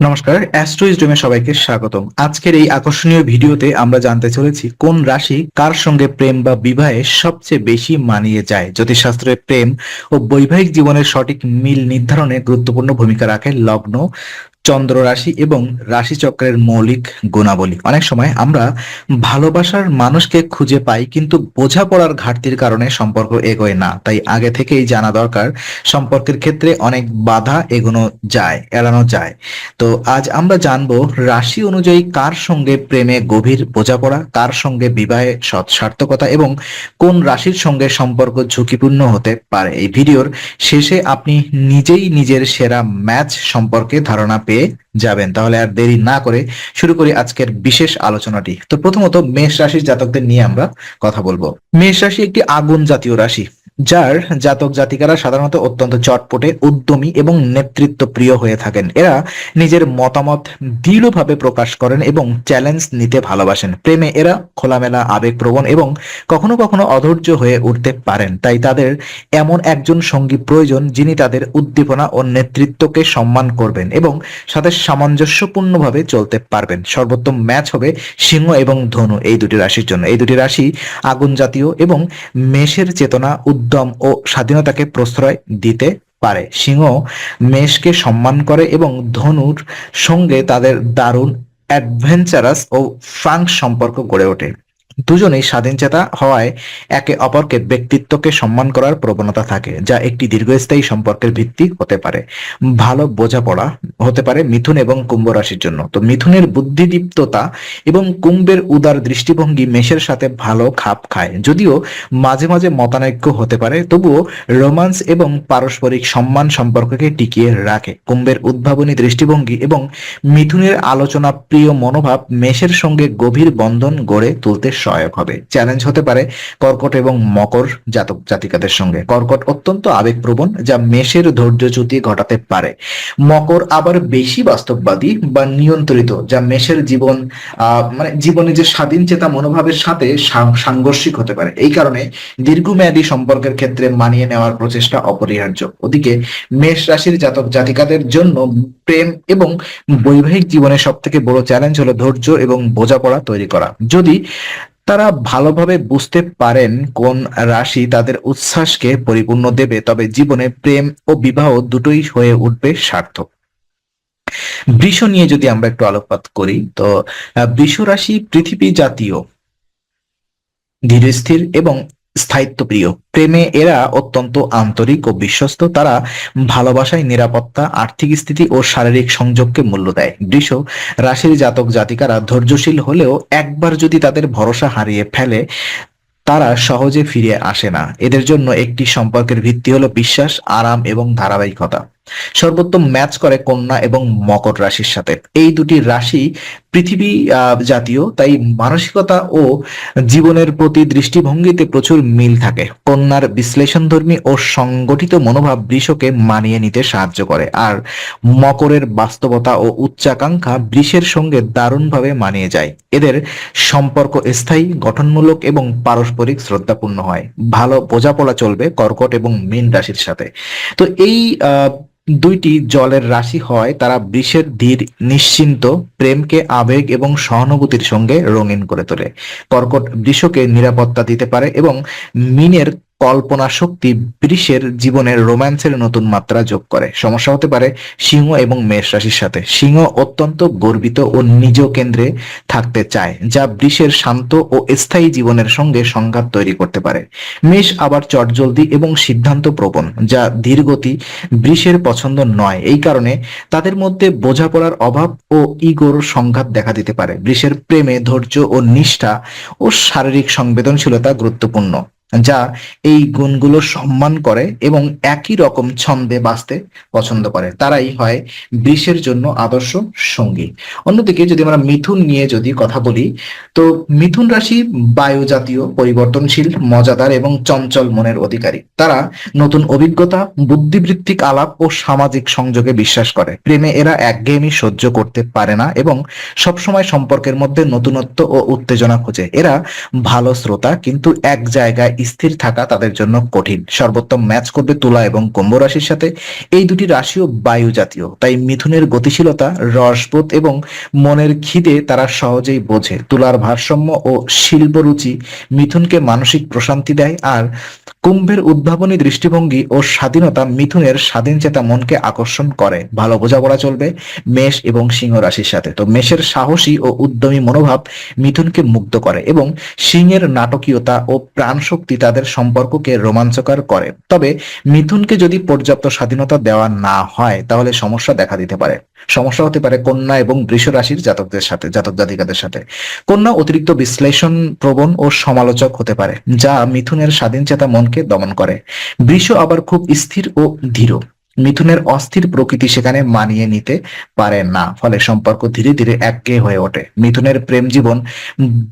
নমস্কার অ্যাস্ট্রোইজডমে সবাইকে স্বাগতম। আজকের এই আকর্ষণীয় ভিডিওতে আমরা জানতে চলেছি কোন রাশি কার সঙ্গে প্রেম বা বিবাহে সবচেয়ে বেশি মানিয়ে যায়। জ্যোতিষশাস্ত্রে প্রেম ও বৈবাহিক জীবনের সঠিক মিল নির্ধারণে গুরুত্বপূর্ণ ভূমিকা রাখে লগ্ন। চন্দ্র রাশি এবং রাশিচক্রের মৌলিক গুণাবলী। অনেক সময় আমরা ভালোবাসার মানুষকে খুঁজে পাই, কিন্তু বোঝাপড়ার ঘাটতির কারণে সম্পর্ক এগোয় না। তাই আগে থেকেই জানা দরকার, সম্পর্কের ক্ষেত্রে অনেক বাধা এগোনো যায়, এড়ানো যায়। তো আজ আমরা জানব, রাশি অনুযায়ী কার সঙ্গে প্রেমে গভীর বোঝাপড়া, কার সঙ্গে বিবাহে সৎ সার্থকতা এবং কোন রাশির সঙ্গে সম্পর্ক ঝুঁকিপূর্ণ হতে পারে। এই ভিডিওর শেষে আপনি নিজেই নিজের সেরা ম্যাচ সম্পর্কে ধারণা পেয়ে যাবেন। তাহলে আর দেরি না করে শুরু করি আজকের বিশেষ আলোচনাটি। তো প্রথমত মেষ রাশির জাতকদের নিয়ে আমরা কথা বলব। মেষ রাশি একটি আগুন জাতীয় রাশি। যার জাতক জাতিকারা সাধারণত অত্যন্ত চটপটে, উদ্যমী এবং নেতৃত্ব প্রিয় হয়ে থাকেন। এরা নিজের মতামত দৃঢ়ভাবে প্রকাশ করেন এবং চ্যালেঞ্জ নিতে ভালোবাসেন। প্রেমে এরা খোলামেলা, আবেগপ্রবণ এবং কখনো কখনো অধৈর্য হয়ে উঠতে পারেন। তাই তাদের এমন একজন সঙ্গী প্রয়োজন যিনি তাদের উদ্দীপনা ও নেতৃত্বকে সম্মান করবেন এবং সাথে সামঞ্জস্যপূর্ণভাবে চলতে পারবেন। সর্বোত্তম ম্যাচ হবে সিংহ এবং ধনু এই দুটি রাশির জন্য। এই দুটি রাশি আগুন জাতীয় এবং মেষের চেতনা উদ্যম ও স্বাধীনতাকে প্রশ্রয় দিতে পারে। সিংহ মেষকে সম্মান করে এবং ধনুর সঙ্গে তাদের দারুণ অ্যাডভেঞ্চারাস ও ফ্রাঙ্ক সম্পর্ক গড়ে ওঠে। দুজনেই স্বাধীনচেতা হওয়ায় একে অপরকে ব্যক্তিত্বকে সম্মান করার প্রবণতা থাকে, যা একটি দীর্ঘস্থায়ী সম্পর্কের ভিত্তি হতে পারে। ভালো বোঝাপড়া হতে পারে মিথুন এবং কুম্ভ রাশির জন্য। তো মিথুনের বুদ্ধিদীপ্ততা এবং কুম্ভের উদার দৃষ্টিভঙ্গি মেষের সাথে ভালো খাপ খায়। যদিও মাঝে মাঝে মতানৈক্য হতে পারে, তবুও রোমান্স এবং পারস্পরিক সম্মান সম্পর্ককে টিকিয়ে রাখে। কুম্ভের উদ্ভাবনী দৃষ্টিভঙ্গি এবং মিথুনের আলোচনা প্রিয় মনোভাব মেষের সঙ্গে গভীর বন্ধন গড়ে তুলতে সহায়ক হবে। চ্যালেঞ্জ হতে পারে কর্কট এবং মকর জাতক জাতিকাদের সঙ্গে। কর্কট অত্যন্ত আবেগপ্রবণ, যা মেষের ধৈর্যচ্যুতি ঘটাতে পারে। মকর আবার বেশি বাস্তববাদী বা নিয়ন্ত্রিত, যা মেষের জীবন মানে জীবনে যে স্বাধীন চেতা মনোভাবের সাথে সাংঘর্ষিক হতে পারে। এই কারণে দীর্ঘমেয়াদী সম্পর্কের ক্ষেত্রে মানিয়ে নেওয়ার প্রচেষ্টা অপরিহার্য। ওদিকে মেষ রাশির জাতক জাতিকাদের জন্য প্রেম এবং বৈবাহিক জীবনের সব থেকে বড় চ্যালেঞ্জ হলো ধৈর্য এবং বোঝাপড়া তৈরি করা। যদি তারা ভালোভাবে বুঝতে পারেন কোন রাশি তাদের উচ্ছ্বাসকে পরিপূর্ণ দেবে, তবে জীবনে প্রেম ও বিবাহ দুটোই হয়ে উঠবে সার্থক। বৃষ নিয়ে যদি আমরা একটু আলোকপাত করি, তো বৃষ রাশি পৃথিবী জাতীয়, ধীরস্থির এবং স্থায়িত্ব প্রিয় প্রেমে এরা অত্যন্ত আন্তরিক ও বিশ্বস্ত। তারা ভালোবাসায় নিরাপত্তা, আর্থিক স্থিতি ও শারীরিক সংযোগকে মূল্য দেয়। বৃষ রাশির জাতক জাতিকারা ধৈর্যশীল হলেও একবার যদি তাদের ভরসা হারিয়ে ফেলে, তারা সহজে ফিরে আসে না। এদের জন্য একটি সম্পর্কের ভিত্তি হলো বিশ্বাস, আরাম এবং ধারাবাহিকতা। সর্বোত্তম ম্যাচ করে কন্যা এবং মকর রাশির সাথে। এই দুটি রাশি পৃথিবী জাতীয়, তাই মানসিকতা ও জীবনের প্রতি দৃষ্টিভঙ্গিতে প্রচুর মিল থাকে। কন্যার বিশ্লেষণধর্মী ও সংগঠিত মনোভাব বৃষকে মানিয়ে নিতে সাহায্য করে। আর মকরের বাস্তবতা ও উচ্চাকাঙ্ক্ষা বৃষের সঙ্গে দারুণভাবে মানিয়ে যায়। এদের সম্পর্ক স্থায়ী, গঠনমূলক এবং পারস্পরিক শ্রদ্ধাপূর্ণ হয়। ভালো বোঝাপড়া চলবে কর্কট এবং মীন রাশির সাথে। তো এই দুইটি জলের রাশি হয়, তারা বৃষের ধীর, নিশ্চিন্ত, প্রেমকে আবেগ এবং সহানুভূতির সঙ্গে রঙিন করে তোলে। কর্কট বৃষকে নিরাপত্তা দিতে পারে এবং মিনের কল্পনা শক্তি বৃষের জীবনের রোম্যান্সের নতুন মাত্রা যোগ করে। সমস্যা হতে পারে সিংহ এবং মেষ রাশির সাথে। সিংহ অত্যন্ত গর্বিত ও নিজ কেন্দ্রে থাকতে চায়, যা বৃষের শান্ত ও স্থায়ী জীবনের সঙ্গে সংঘাত তৈরি করতে পারে। মেষ আবার চটজলদি এবং সিদ্ধান্ত প্রবণ যা ধীরগতি বৃষের পছন্দ নয়। এই কারণে তাদের মধ্যে বোঝাপড়ার অভাব ও ইগোর সংঘাত দেখা দিতে পারে। বৃষের প্রেমে ধৈর্য ও নিষ্ঠা ও শারীরিক সংবেদনশীলতা গুরুত্বপূর্ণ। যা এই গুণগুলো সম্মান করে এবং একই রকম ছন্দে বাঁচতে পছন্দ করে। তারাই হয় বৃষের জন্য আদর্শ সঙ্গী। অন্যদিকে যদি আমরা মিথুন নিয়ে যদি কথা বলি, তো মিথুন রাশি বায়ু জাতীয় পরিবর্তনশীল, মজাদার এবং চঞ্চল মনের অধিকারী। তারা নতুন অভিজ্ঞতা, বুদ্ধিবৃত্তিক আলাপ ও সামাজিক সংযোগে বিশ্বাস করে। প্রেমে এরা একঘেয়েমি সহ্য করতে পারে না এবং সবসময় সম্পর্কের মধ্যে নতুনত্ব ও উত্তেজনা খোঁজে। এরা ভালো শ্রোতা, কিন্তু এক জায়গায় স্থির থাকা তাদের জন্য কঠিন। সর্বোত্তম ম্যাচ করবে তুলা এবং কুম্ভ রাশির সাথে। এই দুটি রাশিও বায়ু জাতীয় তাই মিথুনের গতিশীলতা, রসবোধ এবং মনের খিদে তারা সহজেই বোঝে। তুলার ভারসাম্য ও শিল্পরুচি মিথুনকে মানসিক প্রশান্তি দেয় আর কুম্ভের উদ্ভাবনী দৃষ্টিভঙ্গি ও স্বাধীনতা মিথুনের স্বাধীন চেতা মনকে আকর্ষণ করে। ভালো বোঝাপড়া চলবে মেষ এবং সিংহ রাশির সাথে। তো মেষের সাহসী ও উদ্যমী মনোভাব মিথুনকে মুগ্ধ করে এবং সিংহের নাটকীয়তা ও প্রাণশক্তি তাদের সম্পর্ককে রোমাঞ্চকর করে। তবে মিথুনকে যদি পর্যাপ্ত স্বাধীনতা দেওয়া না হয়, তাহলে সমস্যা দেখা দিতে পারে। সমস্যা হতে পারে কন্যা এবং বৃষ রাশির জাতকদের সাথে, জাতক জাতিকাদের সাথে। কন্যা অতিরিক্ত বিশ্লেষণ প্রবণ ও সমালোচক হতে পারে, যা মিথুনের স্বাধীন চেতা মনকে দমন করে। বৃষ আবার খুব স্থির ও ধীর। মিথুনের অস্থির প্রকৃতি সেখানে মানিয়ে নিতে পারে না, ফলে সম্পর্ক ধীরে ধীরে একঘেয়ে হয়ে ওঠে। মিথুনের প্রেম জীবন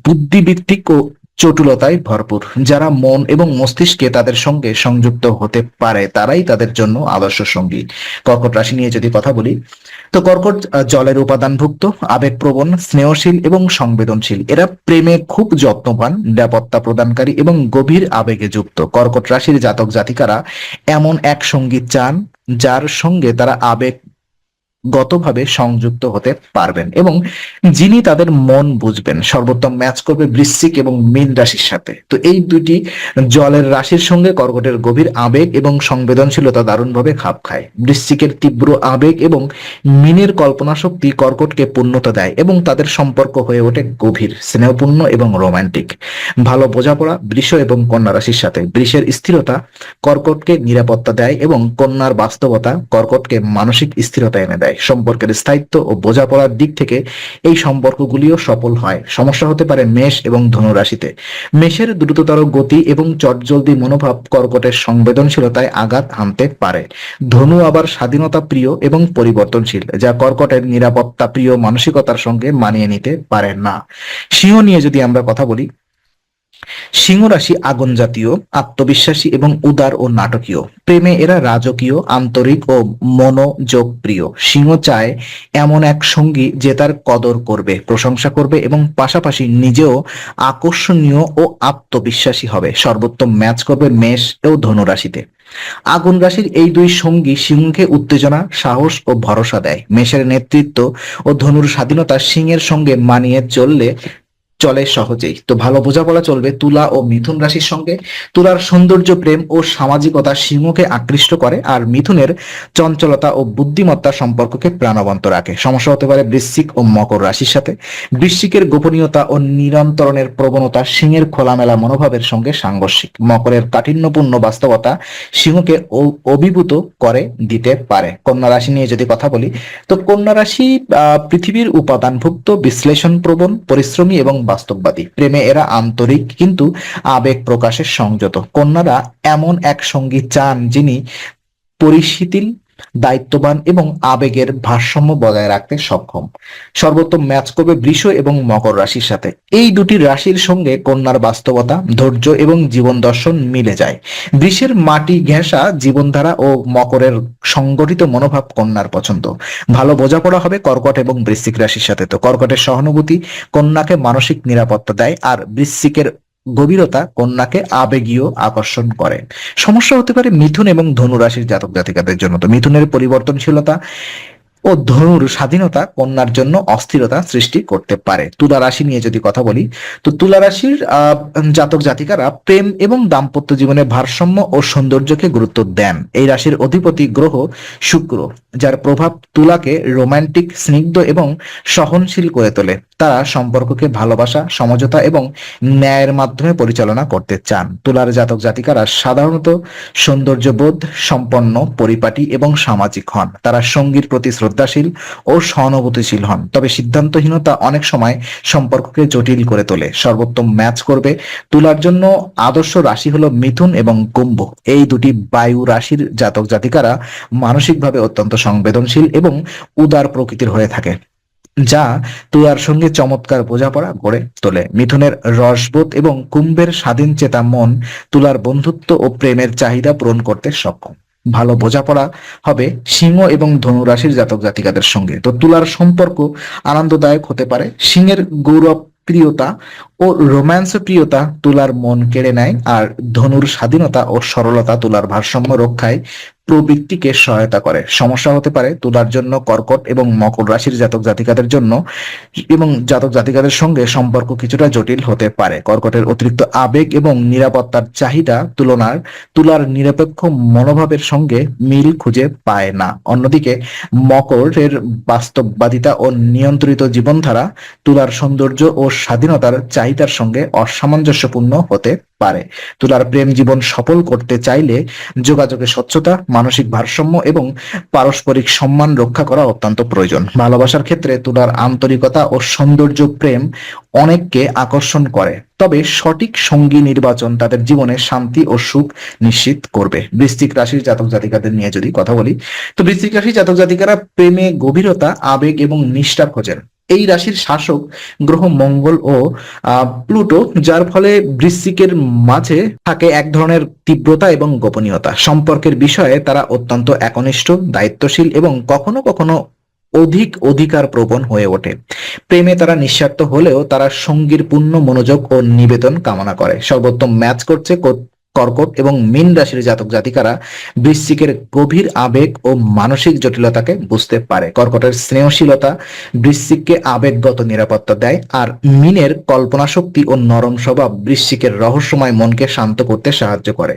বুদ্ধিভিত্তিক ও চটুলতায় ভরপুর। যারা মন এবং মস্তিষ্কে তাদের সঙ্গে সংযুক্ত হতে পারে, তারাই তাদের জন্য আদর্শ সঙ্গী। কর্কট রাশি নিয়ে যদি কথা বলি তো কর্কট জলের উপাদানভুক্ত, আবেগপ্রবণ, স্নেহশীল এবং সংবেদনশীল। এরা প্রেমে খুব যত্নবান, নিরাপত্তা প্রদানকারী এবং গভীর আবেগে যুক্ত। কর্কট রাশির জাতক জাতিকারা এমন এক সংগীত চান, যার সঙ্গে তারা আবেগ গতভাবে সংযুক্ত হতে পারবেন এবং যিনি তাদের মন বুঝবেন, সর্বোত্তম ম্যাচ করবে বৃশ্চিক এবং মীন রাশির সাথে। তো এই দুটি জলের রাশির সঙ্গে কর্কটের গভীর আবেগ এবং সংবেদনশীলতা দারুণভাবে খাপ খায়। বৃশ্চিকের তীব্র আবেগ এবং মিনের কল্পনা শক্তি কর্কটকে পূর্ণতা দেয় এবং তাদের সম্পর্ক হয়ে ওঠে গভীর, স্নেহপূর্ণ এবং রোমান্টিক। ভালো বোঝাপড়া, বৃষ এবং কন্যা রাশির সাথে। বৃষের স্থিরতা কর্কটকে নিরাপত্তা দেয় এবং কন্যার বাস্তবতা কর্কটকে মানসিক স্থিরতা এনে দেয়। সম্পর্কের স্থায়িত্ব ও বোঝাপড়ার দিক থেকে এই সম্পর্কগুলিও সফল হয়। সমস্যা হতে পারে মেষ এবং ধনু রাশিতে মেষের দ্রুততর গতি এবং চটজলদি মনোভাব কর্কটের সংবেদনশীলতায় আঘাত আনতে পারে। ধনু আবার স্বাধীনতা প্রিয় এবং পরিবর্তনশীল, যা কর্কটের নিরাপত্তা প্রিয় মানসিকতার সঙ্গে মানিয়ে নিতে পারে না। সিংহ নিয়ে যদি আমরা কথা বলি সিংহ রাশি আগুন জাতীয়, আত্মবিশ্বাসী এবং উদার ও নাটকীয়। প্রেমে এরা রাজকীয়, আন্তরিক ও মনোযোগ প্রিয় সিংহ চায় এমন এক সঙ্গী যে তার কদর করবে, প্রশংসা করবে এবং পাশাপাশি নিজেও আকর্ষণীয় ও আত্মবিশ্বাসী হবে। সর্বোত্তম ম্যাচ করবে মেষ ও ধনু রাশিতে। আগুন রাশির এই দুই সঙ্গী সিংহকে উত্তেজনা, সাহস ও ভরসা দেয়। মেষের নেতৃত্ব ও ধনুর স্বাধীনতা সিংহের সঙ্গে মানিয়ে চললে চলে সহজেই। তো ভালো বোঝাপড়া চলবে তুলা ও মিথুন রাশির সঙ্গে। তুলার সৌন্দর্য, প্রেম ও সামাজিকতা সিংহকে আকৃষ্ট করে আর মিথুনের চঞ্চলতা ও বুদ্ধিমত্তা সম্পর্ককে প্রাণবন্ত রাখে। সমস্যা হতে পারে বৃশ্চিক ও মকর রাশির সাথে। বৃশ্চিকের গোপনীয়তা ও নিরন্তরণের প্রবণতা সিংহের খোলামেলা মনোভাবের সঙ্গে সাংঘর্ষিক। মকরের কাঠিন্যপূর্ণ বাস্তবতা সিংহকে অভিভূত করে দিতে পারে। কন্যা রাশি নিয়ে যদি কথা বলি, তো কন্যা রাশি পৃথিবীর উপাদানভুক্ত বিশ্লেষণ প্রবণ পরিশ্রমী এবং বাস্তববাদী। প্রেমে এরা আন্তরিক, কিন্তু আবেগ প্রকাশের সংযত। কন্যারা এমন এক সঙ্গী চান যিনি পরিশীতিল দায়িত্ববান এবং আবেগের ভারসাম্য বজায় রাখতে সক্ষম। সর্বোত্তম ম্যাচ করবে বৃষ এবং মকর রাশির সাথে। এই দুটি রাশির সঙ্গে কন্যার বাস্তবতা, ধৈর্য এবং জীবন দর্শন মিলে যায়। বৃষের মাটি ঘেঁষা জীবনধারা ও মকরের সংগঠিত মনোভাব কন্যার পছন্দ। ভালো বোঝাপড়া হবে কর্কট এবং বৃশ্চিক রাশির সাথে। তো কর্কটের সহানুভূতি কন্যাকে মানসিক নিরাপত্তা দেয় আর বৃশ্চিকের গভীরতা কন্যাকে আবেগীয় আকর্ষণ করে। সমস্যা হতে পারে মিথুন এবং ধনু রাশির জাতক জাতিকাদের জন্য। তো মিথুনের পরিবর্তনশীলতা ও ধনুর স্বাধীনতা কন্যার জন্য অস্থিরতা সৃষ্টি করতে পারে। তুলা রাশি নিয়ে যদি কথা বলি, তো তুলা রাশির জাতক জাতিকারা প্রেম এবং দাম্পত্য জীবনে ভারসাম্য ও সৌন্দর্যকে গুরুত্ব দেন। এই রাশির অধিপতি গ্রহ শুক্র, যার প্রভাব তুলাকে রোমান্টিক, স্নিগ্ধ এবং সহনশীল করে তোলে। তারা সম্পর্ককে ভালোবাসা, সমঝোতা এবং ন্যায়ের মাধ্যমে পরিচালনা করতে চান। তুলার জাতক জাতিকারা সাধারণত সৌন্দর্যবোধ, সম্পন্ন, পরিপাটি এবং সামাজিক হন। তারা সঙ্গীর প্রতি শ্রদ্ধাশীল ও সহানুভূতিশীল হন। তবে সিদ্ধান্তহীনতা অনেক সময় সম্পর্ককে জটিল করে তোলে। সর্বোত্তম ম্যাচ করবে তুলার জন্য আদর্শ রাশি হলো মিথুন এবং কুম্ভ। এই দুটি বায়ু রাশির জাতক জাতিকারা মানসিকভাবে অত্যন্ত সংবেদনশীল এবং উদার প্রকৃতির হয়ে থাকে। যা তুলার সঙ্গে চমৎকার বোঝাপড়া গড়ে তোলে। মিথুনের রসবোধ এবং কুম্ভের স্বাধীন চেতা মন তুলার বন্ধুত্ব ও প্রেমের চাহিদা পূরণ করতে সক্ষম। ভালো বোঝাপড়া হবে সিংহ এবং ধনুরাশির জাতক জাতিকাদের সঙ্গে। তো তুলার সম্পর্ক আনন্দদায়ক হতে পারে। সিংহের গৌরব প্রিয়তা ও রোম্যান্স প্রিয়তা তুলার মন কেড়ে নেয় আর ধনুর স্বাধীনতা ও সরলতা তুলার ভারসাম্য রক্ষায় প্রবৃত্তিকে সহায়তা করে। সমস্যা হতে পারে তুলার জন্য কর্কট এবং মকর রাশির জাতক জাতিকাদের জন্য এবং জাতক জাতিকাদের সঙ্গে সম্পর্ক কিছুটা জটিল হতে পারে। কর্কটের অতিরিক্ত আবেগ এবং নিরাপত্তার চাহিদা তুলনার তুলার নিরপেক্ষ মনোভাবের সঙ্গে মিল খুঁজে পায় না। অন্যদিকে মকরের বাস্তববাদিতা ও নিয়ন্ত্রিত জীবনধারা তুলার সৌন্দর্য ও স্বাধীনতার চাহিদার সঙ্গে অসামঞ্জস্যপূর্ণ হতে পারে। তুলার প্রেম জীবন সফল করতে চাইলে যোগাযোগে স্বচ্ছতা, মানসিক ভারসাম্য এবং পারস্পরিক সম্মান রক্ষা করা অত্যন্ত প্রয়োজন। ভালোবাসার ক্ষেত্রে তুলার আন্তরিকতা ও সৌন্দর্য প্রেম অনেককে আকর্ষণ করে। তবে সঠিক সঙ্গী নির্বাচন তাদের জীবনে শান্তি ও সুখ নিশ্চিত করবে। বৃশ্চিক রাশির জাতক জাতিকাদের নিয়ে যদি কথা বলি, তো বৃশ্চিক রাশির জাতক জাতিকারা প্রেমে গভীরতা, আবেগ এবং নিষ্ঠা খোঁজেন। এই রাশির শাসক গ্রহ মঙ্গল ও প্লুটো, যার ফলে বৃশ্চিকের মাঝে থাকে এক ধরনের তীব্রতা এবং গোপনীয়তা। সম্পর্কের বিষয়ে তারা অত্যন্ত একনিষ্ঠ, দায়িত্বশীল এবং কখনো কখনো অধিক অধিকার প্রবণ হয়ে ওঠে। প্রেমে তারা নিঃস্বার্থ হলেও তারা সঙ্গীর পূর্ণ মনোযোগ ও নিবেদন কামনা করে। সর্বোত্তম ম্যাচ করছে কর্কট এবং মীন রাশির জাতক জাতিকারা বৃশ্চিকের গভীর আবেগ ও মানসিক জটিলতাকে বুঝতে পারে। কর্কটের স্নেহশীলতা বৃশ্চিককে আবেগগত নিরাপত্তা দেয় আর মিনের কল্পনা শক্তি ও নরম স্বভাব বৃশ্চিকের রহস্যময় মনকে শান্ত করতে সাহায্য করে।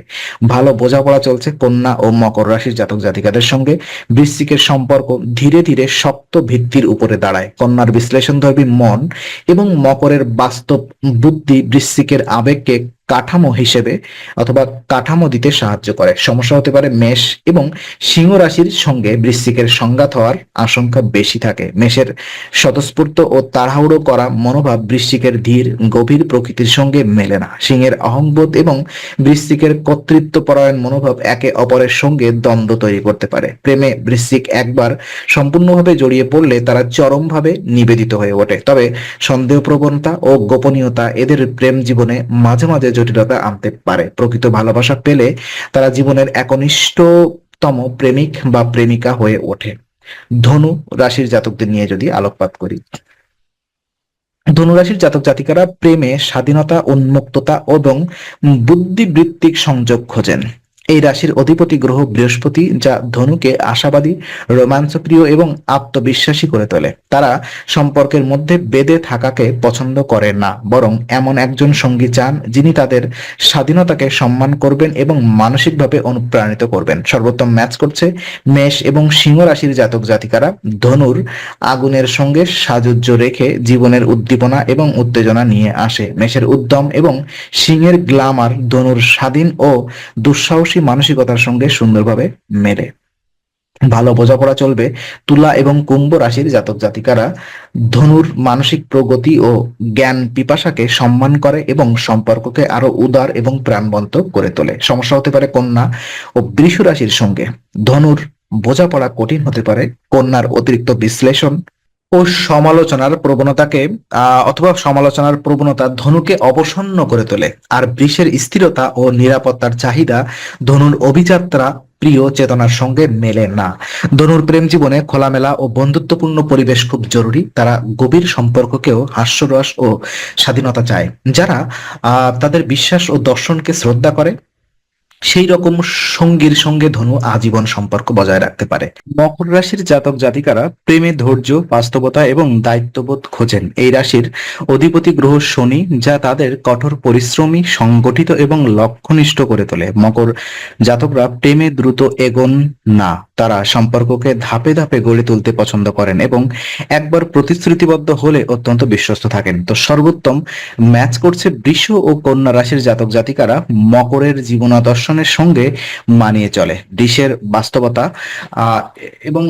ভালো বোঝাপড়া চলছে কন্যা ও মকর রাশির জাতক জাতিকাদের সঙ্গে। বৃশ্চিকের সম্পর্ক ধীরে ধীরে শক্ত ভিত্তির উপরে দাঁড়ায়। কন্যার বিশ্লেষণধর্মী মন এবং মকরের বাস্তব বুদ্ধি বৃশ্চিকের আবেগকে কাঠামো হিসেবে অথবা কাঠামো দিতে সাহায্য করে। সমস্যা হতে পারে মেষ এবং সিংহ রাশির সঙ্গে বৃশ্চিকের সংঘাত হওয়ার আশঙ্কা বেশি থাকে। মেষের স্বতঃস্ফূর্ত ও তাড়াহুড়ো করা মনোভাব বৃশ্চিকের ধীর, গভীর প্রকৃতির সঙ্গে মেলে না। সিংহের অহংবোধ এবং বৃশ্চিকের কর্তৃত্ব পরায়ণ মনোভাব একে অপরের সঙ্গে দ্বন্দ্ব তৈরি করতে পারে। প্রেমে বৃশ্চিক একবার সম্পূর্ণভাবে জড়িয়ে পড়লে তারা চরমভাবে নিবেদিত হয়ে ওঠে। তবে সন্দেহ প্রবণতা ও গোপনীয়তা এদের প্রেম জীবনে মাঝে মাঝে জটিলতা আনতে পারে। প্রকৃত ভালোবাসা পেলে তারা জীবনের একনিষ্ঠতম প্রেমিক বা প্রেমিকা হয়ে ওঠে। ধনু রাশির জাতকদের নিয়ে যদি আলোকপাত করি। ধনুরাশির জাতক জাতিকারা প্রেমে স্বাধীনতা, উন্মুক্ততা এবং বুদ্ধিবৃত্তিক সংযোগ খোঁজেন। এই রাশির অধিপতি গ্রহ বৃহস্পতি, যা ধনুকে আশাবাদী, রোমাঞ্চপ্রিয় এবং আত্মবিশ্বাসী করে তোলে। তারা সম্পর্কের মধ্যে বেঁধে থাকাকে পছন্দ করে না, বরং এমন একজন সঙ্গী চান যিনি তাদের স্বাধীনতাকে সম্মান করবেন এবং মানসিকভাবে অনুপ্রাণিত করবেন। সর্বোত্তম ম্যাচ করছে মেষ এবং সিংহ রাশির জাতক জাতিকারা। ধনুর আগুনের সঙ্গে সাজুজ্য রেখে জীবনের উদ্দীপনা এবং উত্তেজনা নিয়ে আসে। মেষের উদ্যম এবং সিংহের গ্লামার ধনুর স্বাধীন ও দুঃসাহসী মানসিকতার সঙ্গে সুন্দরভাবে মেলে। ভালো বোঝাপড়া চলবে। তুলা এবং কুম্ভ রাশির জাতক জাতিকারা ধনুর মানসিক প্রগতি ও জ্ঞান পিপাসাকে সম্মান করে এবং সম্পর্ককে আরও উদার এবং প্রাণবন্ত করে তোলে। সমস্যা হতে পারে কন্যা ও বৃষ রাশির সঙ্গে। ধনুর বোঝাপড়া কঠিন হতে পারে। কন্যার অতিরিক্ত বিশ্লেষণ ও সমালোচনার প্রবণতাকে অথবা সমালোচনার প্রবণতা ধনুকে অবসন্ন করে তোলে। আর বৃষের স্থিরতা ও নিরাপত্তার চাহিদা ধনুর অভিযাত্রা, প্রিয় চেতনার সঙ্গে মেলে না। ধনুর প্রেম জীবনে খোলামেলা ও বন্ধুত্বপূর্ণ পরিবেশ খুব জরুরি। তারা গভীর সম্পর্ককেও হাস্যরস ও স্বাধীনতা চায়। যারা তাদের বিশ্বাস ও দর্শনকে শ্রদ্ধা করে সেই রকম সঙ্গীর সঙ্গে ধনু আজীবন সম্পর্ক বজায় রাখতে পারে। মকর রাশির জাতক জাতিকারা প্রেমে ধৈর্য, বাস্তবতা এবং দায়িত্ববোধ খোঁজেন। এই রাশির অধিপতি গ্রহ শনি, যা তাদের কঠোর পরিশ্রমী, সংগঠিত এবং লক্ষ্যনিষ্ঠ করে তোলে। মকর জাতকরা প্রেমে দ্রুত এগোন না। তারা সম্পর্ককে ধাপে ধাপে গড়ে তুলতে পছন্দ করেন এবং একবার প্রতিশ্রুতিবদ্ধ হলে অত্যন্ত বিশ্বস্ত থাকেন। তো সর্বোত্তম ম্যাচ করছে বৃষ ও কন্যা রাশির জাতক জাতিকারা মকরের জীবনাদর্শনের সঙ্গে মানিয়ে চলে। বৃষের বাস্তবতা এবং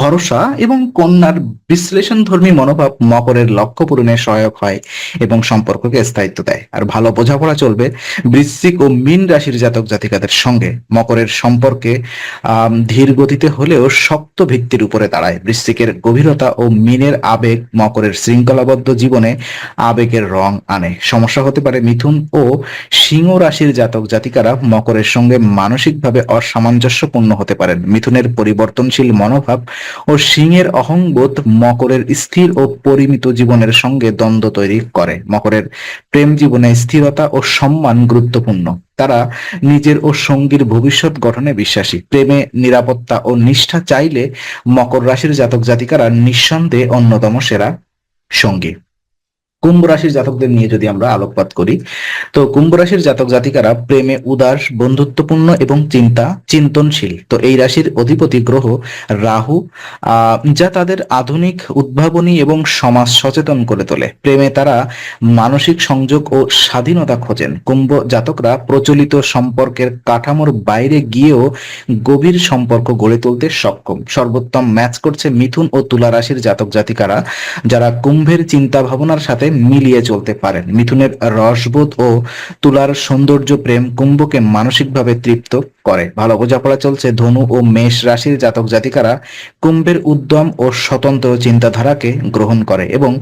ভরসা এবং কন্যার বিশ্লেষণধর্মী মনোভাব মকরের লক্ষ্য পূরণে সহায়ক হয় এবং সম্পর্ককে স্থায়িত্ব দেয়। আর ভালো বোঝাপড়া চলবে বৃশ্চিক ও মীন রাশির জাতক জাতিকাদের সঙ্গে। মকরের সম্পর্কে ধীর গতিতে হলেও শক্ত ভিত্তির উপরে দাঁড়ায়। বৃশ্চিকের গভীরতা ও মিনের আবেগ মকরের শৃঙ্খলাবদ্ধ জীবনে আবেগের রং আনে। সমস্যা হতে পারে মিথুন ও সিংহ রাশির জাতক জাতিকারা মকরের সঙ্গে মানসিকভাবে অসামঞ্জস্যপূর্ণ হতে পারেন। মিথুনের পরিবর্তনশীল মনোভাব ও সিংহের অহংবোধ মকরের স্থির ও পরিমিত জীবনের সঙ্গে দ্বন্দ্ব তৈরি করে। মকরের প্রেম জীবনে স্থিরতা ও সম্মান গুরুত্বপূর্ণ। তারা নিজের ও সঙ্গীর ভবিষ্যৎ গঠনে বিশ্বাসী। প্রেমে নিরাপত্তা ও নিষ্ঠা চাইলে মকর রাশির জাতক জাতিকারা নিঃসন্দেহে অন্যতম সেরা সঙ্গী। কুম্ভ রাশির জাতকদের নিয়ে যদি আমরা আলোকপাত করি, তো কুম্ভ রাশির জাতক জাতিকারা প্রেমে উদাস, বন্ধুত্বপূর্ণ এবং চিন্তা, চিন্তনশীল। তো এই রাশির অধিপতি গ্রহ রাহু যা তাদের আধুনিক উদ্ভাবনী এবং সমাজ সচেতন করে তোলে। প্রেমে তারা মানসিক সংযোগ ও স্বাধীনতা খোঁজেন। কুম্ভ জাতকরা প্রচলিত সম্পর্কের কাঠামোর বাইরে গিয়েও গভীর সম্পর্ক গড়ে তুলতে সক্ষম। সর্বোত্তম ম্যাচ করছে মিথুন ও তুলা রাশির জাতক জাতিকারা, যারা কুম্ভের চিন্তা ভাবনার সাথে মিলিয়ে চলতে পারেন। মিথুনের রসবোধ ও তুলার সৌন্দর্য প্রেম কুম্ভকে মানসিকভাবে তৃপ্ত করে। ভালো বোঝাপড়া চলছে ধনু ও মেষ রাশির জাতক জাতিকারা কুম্ভের উদ্যম ও স্বতন্ত্র চিন্তাধারাকে গ্রহণ করে এবং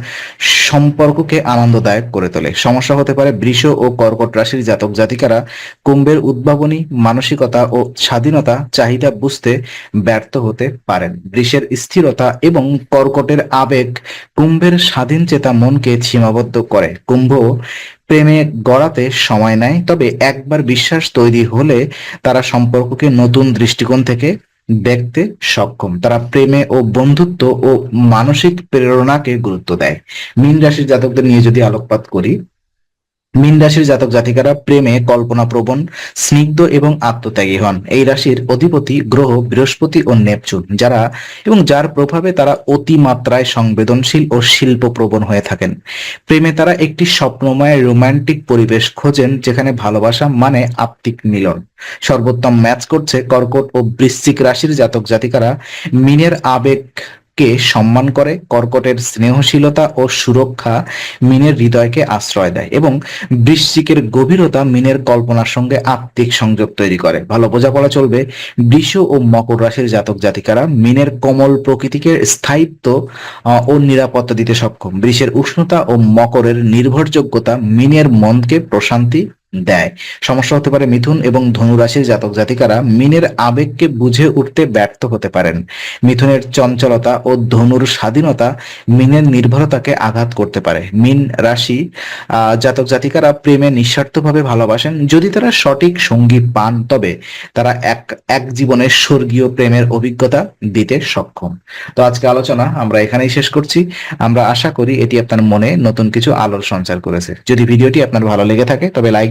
সম্পর্ককে আনন্দদায়ক করে তোলে। সমস্যা হতে পারে বৃষ ও কর্কট রাশির জাতক জাতিকারা কুম্ভের উদ্ভাবনী, মানসিকতা ও স্বাধীনতা চাহিদা বুঝতে ব্যর্থ হতে পারেন। বৃষের স্থিরতা এবং কর্কটের আবেগ কুম্ভের স্বাধীন চেতা মনকে সীমাবদ্ধ করে। কুম্ভ প্রেমে গড়াতে সময় নেয়, তবে একবার বিশ্বাস তৈরি হলে তারা সম্পর্ককে নতুন দৃষ্টিকোণ থেকে দেখতে সক্ষম। তারা প্রেমে ও বন্ধুত্ব ও মানসিক প্রেরণাকে গুরুত্ব দেয়। মীন রাশির জাতকদের নিয়ে যদি আলোকপাত করি মীন রাশির জাতক জাতিকারা প্রেমে কল্পনা প্রবণ স্নিগ্ধ এবং আত্মত্যাগী হন। এই রাশির অধিপতি গ্রহ বৃহস্পতি ও নেপচুন, যারা এবং যার প্রভাবে তারা অতিমাত্রায় সংবেদনশীল ও শিল্প প্রবণ হয়ে থাকেন। প্রেমে তারা একটি স্বপ্নময় রোমান্টিক পরিবেশ খোঁজেন, যেখানে ভালোবাসা মানে আত্মিক মিলন। সর্বোত্তম ম্যাচ করছে কর্কট ও বৃশ্চিক রাশির জাতক জাতিকারা। মিনের আবেগ কে সম্মান করে, কর্কটের স্নেহশীলতা ও সুরক্ষা মিনের হৃদয়কে আশ্রয় দেয় এবং বৃশ্চিকের গভীরতা মিনের কল্পনার সঙ্গে আত্মিক সংযোগ তৈরি করে। ভালো বোঝাপড়া চলবে। বৃষ ও মকর রাশির জাতক জাতিকারা মিনের কোমল প্রকৃতিকে স্থায়িত্ব ও নিরাপত্তা দিতে সক্ষম। বৃষের উষ্ণতা ও মকরের নির্ভরযোগ্যতা মিনের মনকে প্রশান্তি দেয়। সমস্যা হতে পারে মিথুন এবং ধনু রাশির জাতক জাতিকারা মিনের আবেগকে বুঝে উঠতে ব্যর্থ হতে পারেন। মিথুনের চঞ্চলতা ও ধনুর স্বাধীনতা মিনের নির্ভরতাকে আঘাত করতে পারে। মিন রাশি জাতক জাতিকারা প্রেমে নিঃস্বার্থভাবে ভালোবাসেন। যদি তারা সঠিক সঙ্গী পান, তবে তারা এক এক জীবনের স্বর্গীয় প্রেমের অভিজ্ঞতা দিতে সক্ষম। তো আজকে আলোচনা আমরা এখানেই শেষ করছি। আমরা আশা করি এটি আপনার মনে নতুন কিছু আলোর সঞ্চার করেছে। যদি ভিডিওটি আপনার ভালো লেগে থাকে, তবে লাইক